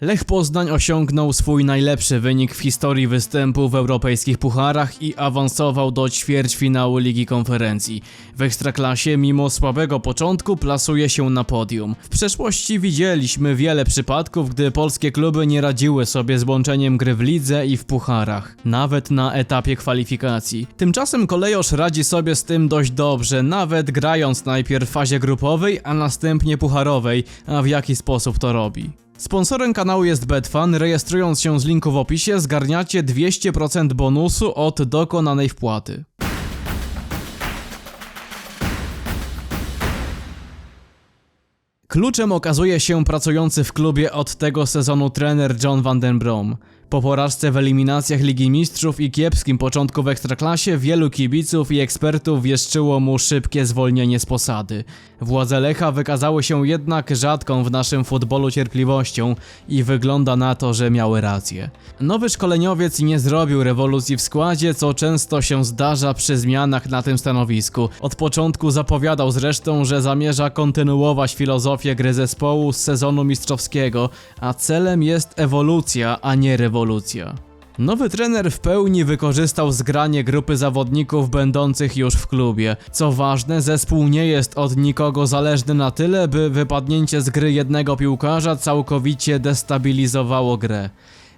Lech Poznań osiągnął swój najlepszy wynik w historii występu w europejskich pucharach i awansował do ćwierćfinału Ligi Konferencji. W Ekstraklasie mimo słabego początku plasuje się na podium. W przeszłości widzieliśmy wiele przypadków, gdy polskie kluby nie radziły sobie z łączeniem gry w lidze i w pucharach, nawet na etapie kwalifikacji. Tymczasem Kolejosz radzi sobie z tym dość dobrze, nawet grając najpierw w fazie grupowej, a następnie pucharowej, a w jaki sposób to robi. Sponsorem kanału jest Betfan. Rejestrując się z linku w opisie, zgarniacie 200% bonusu od dokonanej wpłaty. Kluczem okazuje się pracujący w klubie od tego sezonu trener John van den Brom. Po porażce w eliminacjach Ligi Mistrzów i kiepskim początku w Ekstraklasie wielu kibiców i ekspertów wieszczyło mu szybkie zwolnienie z posady. Władze Lecha wykazały się jednak rzadką w naszym futbolu cierpliwością i wygląda na to, że miały rację. Nowy szkoleniowiec nie zrobił rewolucji w składzie, co często się zdarza przy zmianach na tym stanowisku. Od początku zapowiadał zresztą, że zamierza kontynuować filozofię gry zespołu z sezonu mistrzowskiego, a celem jest ewolucja, a nie rewolucja. Nowy trener w pełni wykorzystał zgranie grupy zawodników będących już w klubie. Co ważne, zespół nie jest od nikogo zależny na tyle, by wypadnięcie z gry jednego piłkarza całkowicie destabilizowało grę.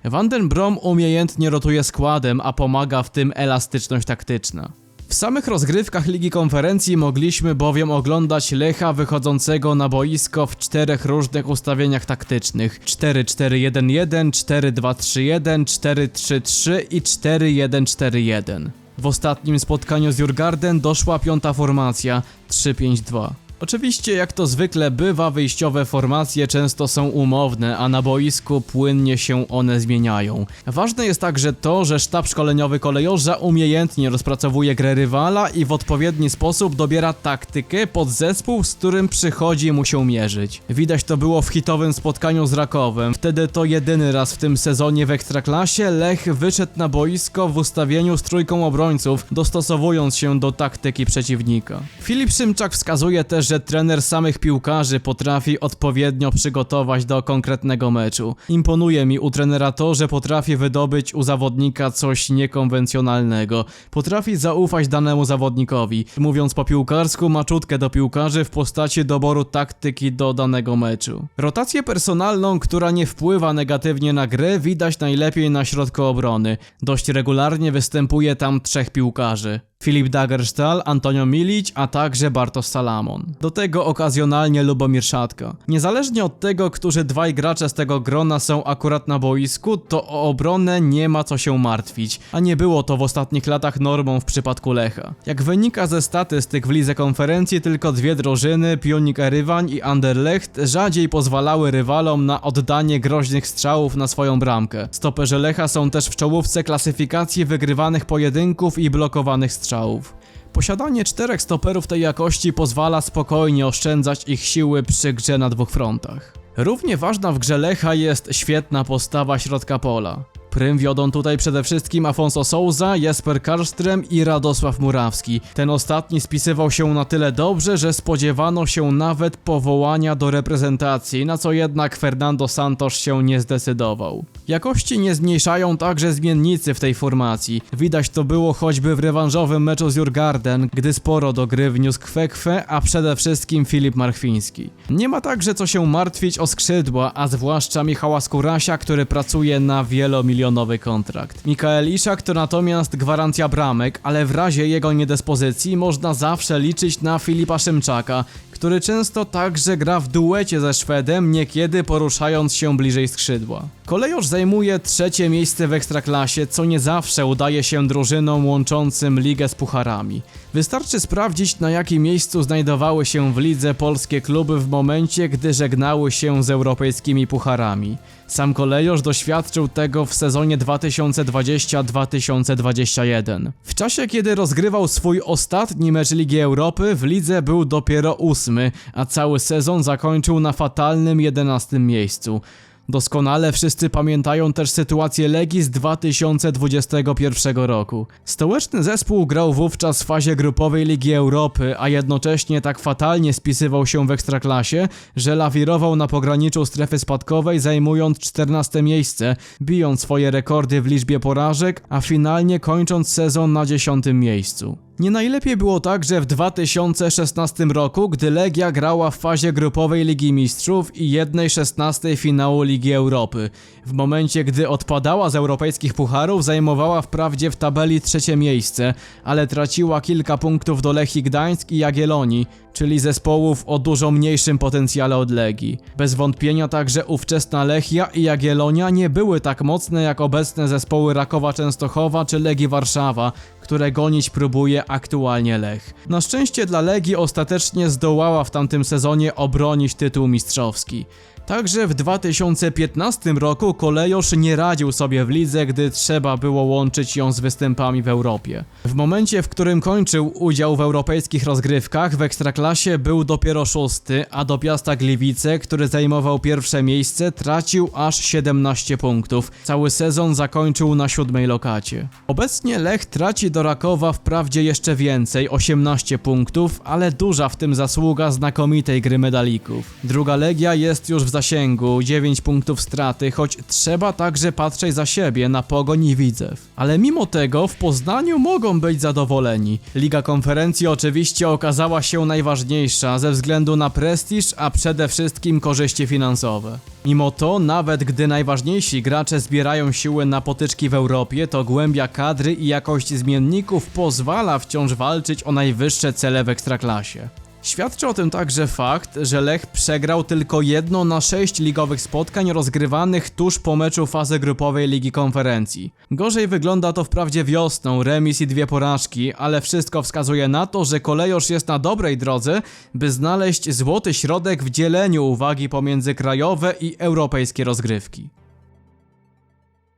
Van den Brom umiejętnie rotuje składem, a pomaga w tym elastyczność taktyczna. W samych rozgrywkach Ligi Konferencji mogliśmy bowiem oglądać Lecha wychodzącego na boisko w czterech różnych ustawieniach taktycznych 4-4-1-1, 4-2-3-1, 4-3-3 i 4-1-4-1. W ostatnim spotkaniu z Jurgarden doszła piąta formacja 3-5-2. Oczywiście, jak to zwykle bywa, wyjściowe formacje często są umowne, a na boisku płynnie się one zmieniają. Ważne jest także to, że sztab szkoleniowy kolejorza umiejętnie rozpracowuje grę rywala i w odpowiedni sposób dobiera taktykę pod zespół, z którym przychodzi mu się mierzyć. Widać to było w hitowym spotkaniu z Rakowem. Wtedy to jedyny raz w tym sezonie w Ekstraklasie Lech wyszedł na boisko w ustawieniu z trójką obrońców, dostosowując się do taktyki przeciwnika. Filip Szymczak wskazuje też, że trener samych piłkarzy potrafi odpowiednio przygotować do konkretnego meczu. Imponuje mi u trenera to, że potrafi wydobyć u zawodnika coś niekonwencjonalnego. Potrafi zaufać danemu zawodnikowi. Mówiąc po piłkarsku, ma czutkę do piłkarzy w postaci doboru taktyki do danego meczu. Rotację personalną, która nie wpływa negatywnie na grę, widać najlepiej na środku obrony. Dość regularnie występuje tam trzech piłkarzy. Filip Dagerstal, Antonio Milic, a także Bartosz Salamon. Do tego okazjonalnie Lubomir Szatka. Niezależnie od tego, którzy dwaj gracze z tego grona są akurat na boisku, to o obronę nie ma co się martwić, a nie było to w ostatnich latach normą w przypadku Lecha. Jak wynika ze statystyk w lidze konferencji, tylko dwie drużyny, Pionik Erywań i Anderlecht, rzadziej pozwalały rywalom na oddanie groźnych strzałów na swoją bramkę. Stoperzy Lecha są też w czołówce klasyfikacji wygrywanych pojedynków i blokowanych strzałów. Posiadanie czterech stoperów tej jakości pozwala spokojnie oszczędzać ich siły przy grze na dwóch frontach. Równie ważna w grze Lecha jest świetna postawa środka pola. Prym wiodą tutaj przede wszystkim Afonso Souza, Jesper Karlström i Radosław Murawski. Ten ostatni spisywał się na tyle dobrze, że spodziewano się nawet powołania do reprezentacji, na co jednak Fernando Santos się nie zdecydował. Jakości nie zmniejszają także zmiennicy w tej formacji. Widać to było choćby w rewanżowym meczu z Jurgarden, gdy sporo do gry wniósł Kwekwe, a przede wszystkim Filip Marchwiński. Nie ma także co się martwić o skrzydła, a zwłaszcza Michała Skórasia, który pracuje na wielomilionowy kontrakt. Mikael Iszak to natomiast gwarancja bramek, ale w razie jego niedyspozycji można zawsze liczyć na Filipa Szymczaka, który często także gra w duecie ze Szwedem, niekiedy poruszając się bliżej skrzydła. Kolejorz zajmuje trzecie miejsce w Ekstraklasie, co nie zawsze udaje się drużynom łączącym ligę z pucharami. Wystarczy sprawdzić na jakim miejscu znajdowały się w lidze polskie kluby w momencie, gdy żegnały się z europejskimi pucharami. Sam Kolejorz doświadczył tego w sezonie 2020-2021. W czasie, kiedy rozgrywał swój ostatni mecz Ligi Europy, w lidze był dopiero ósmy, a cały sezon zakończył na fatalnym 11 miejscu. Doskonale wszyscy pamiętają też sytuację Legii z 2021 roku. Stołeczny zespół grał wówczas w fazie grupowej Ligi Europy, a jednocześnie tak fatalnie spisywał się w ekstraklasie, że lawirował na pograniczu strefy spadkowej, zajmując 14 miejsce, bijąc swoje rekordy w liczbie porażek, a finalnie kończąc sezon na 10 miejscu. Nie najlepiej było także w 2016 roku, gdy Legia grała w fazie grupowej Ligi Mistrzów i 1-16 finału Ligi Europy. W momencie, gdy odpadała z europejskich pucharów, zajmowała wprawdzie w tabeli trzecie miejsce, ale traciła kilka punktów do Lechii Gdańsk i Jagiellonii, czyli zespołów o dużo mniejszym potencjale od Legii. Bez wątpienia także ówczesna Lechia i Jagiellonia nie były tak mocne jak obecne zespoły Rakowa Częstochowa czy Legii Warszawa, które gonić próbuje aktualnie Lech. Na szczęście dla Legii ostatecznie zdołała w tamtym sezonie obronić tytuł mistrzowski. Także w 2015 roku kolejosz nie radził sobie w lidze, gdy trzeba było łączyć ją z występami w Europie. W momencie, w którym kończył udział w europejskich rozgrywkach, w Ekstraklasie był dopiero szósty, a do Piasta Gliwice, który zajmował pierwsze miejsce, tracił aż 17 punktów. Cały sezon zakończył na siódmej lokacie. Obecnie Lech traci do Rakowa wprawdzie jeszcze więcej, 18 punktów, ale duża w tym zasługa znakomitej gry medalików. Druga Legia jest już w zasięgu, 9 punktów straty, choć trzeba także patrzeć za siebie na Pogoń i Widzew. Ale mimo tego w Poznaniu mogą być zadowoleni. Liga Konferencji oczywiście okazała się najważniejsza ze względu na prestiż, a przede wszystkim korzyści finansowe. Mimo to, nawet gdy najważniejsi gracze zbierają siły na potyczki w Europie, to głębia kadry i jakość zmienników pozwala wciąż walczyć o najwyższe cele w ekstraklasie. Świadczy o tym także fakt, że Lech przegrał tylko jedno na sześć ligowych spotkań rozgrywanych tuż po meczu fazy grupowej Ligi Konferencji. Gorzej wygląda to wprawdzie wiosną, remis i dwie porażki, ale wszystko wskazuje na to, że kolejosz jest na dobrej drodze, by znaleźć złoty środek w dzieleniu uwagi pomiędzy krajowe i europejskie rozgrywki.